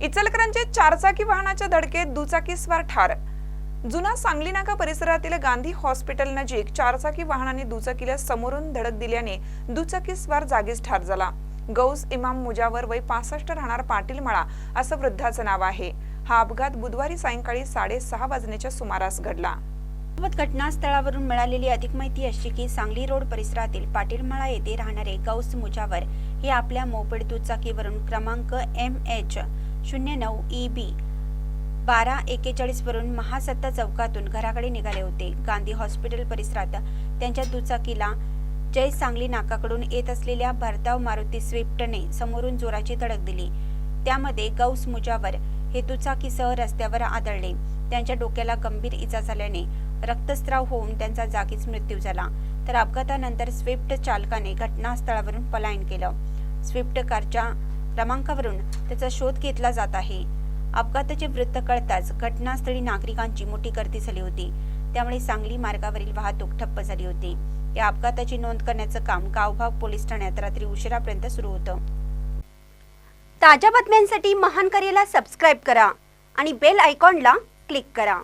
इचलकरांचे चारचाकी वाहनाच्या धडकेत दुचाकीस्वार ठार. जुना सांगली नाका परिसरातील गांधी हॉस्पिटल नजीक चारचाकी वाहनाने दुचाकीला समोरून धडक दिल्याने दुचाकीस्वार जागीच ठार झाला. गौस इमाम मुजावर वय पासष्ट राहणार पाटील मळा असं वृद्धाचं नाव आहे. हा अपघात बुधवारी सायंकाळी साडेसहा वाजण्याच्या सुमारास घडला. घटनास्थळावरून मिळालेली अधिक माहिती अशी की सांगली रोड परिसरातील पाटीलमाळा येथे राहणारे गौस मुजावर हे आपल्या मोपेड दुचाकीवरून क्रमांक एम एच शून्य नऊ ई बी. बारा एकेचाळीसवरून महासत्ता चौकातून घराकडे निघाले होते. गांधी हॉस्पिटल परिसरात त्यांच्या दुचाकीला जय सांगली नाकाकडून येत असलेल्या भरधाव मारुती स्विफ्टने समोरून जोराची धडक दिली. त्यामध्ये गौस मुजावर हे दुचाकीसह रस्त्यावर आदळले. त्यांच्या डोक्याला गंभीर इजा झाल्याने रक्तस्राव होऊन त्यांचा जागीच मृत्यू झाला. तर अपघातानंतर स्विफ्ट चालकाने घटनास्थळावरून पलायन केलं. स्विफ्ट कारच्या क्रमांकावरून त्याचा शोध घेतला जात आहे. अपघाताचे वृत्त कळताच घटनास्थळी नागरिकांची मोठी गर्दी झाली होती. त्यामुळे सांगली मार्गावरील वाहतूक ठप्प झाली होती. या अपघाताची नोंद करण्याचं काम गावभाग पोलीस ठाण्यात रात्री उशिरापर्यंत सुरू होतं. ताज्या बातम्यांसाठी महान करेला सबस्क्राईब करा आणि बेल आयकॉनला क्लिक करा.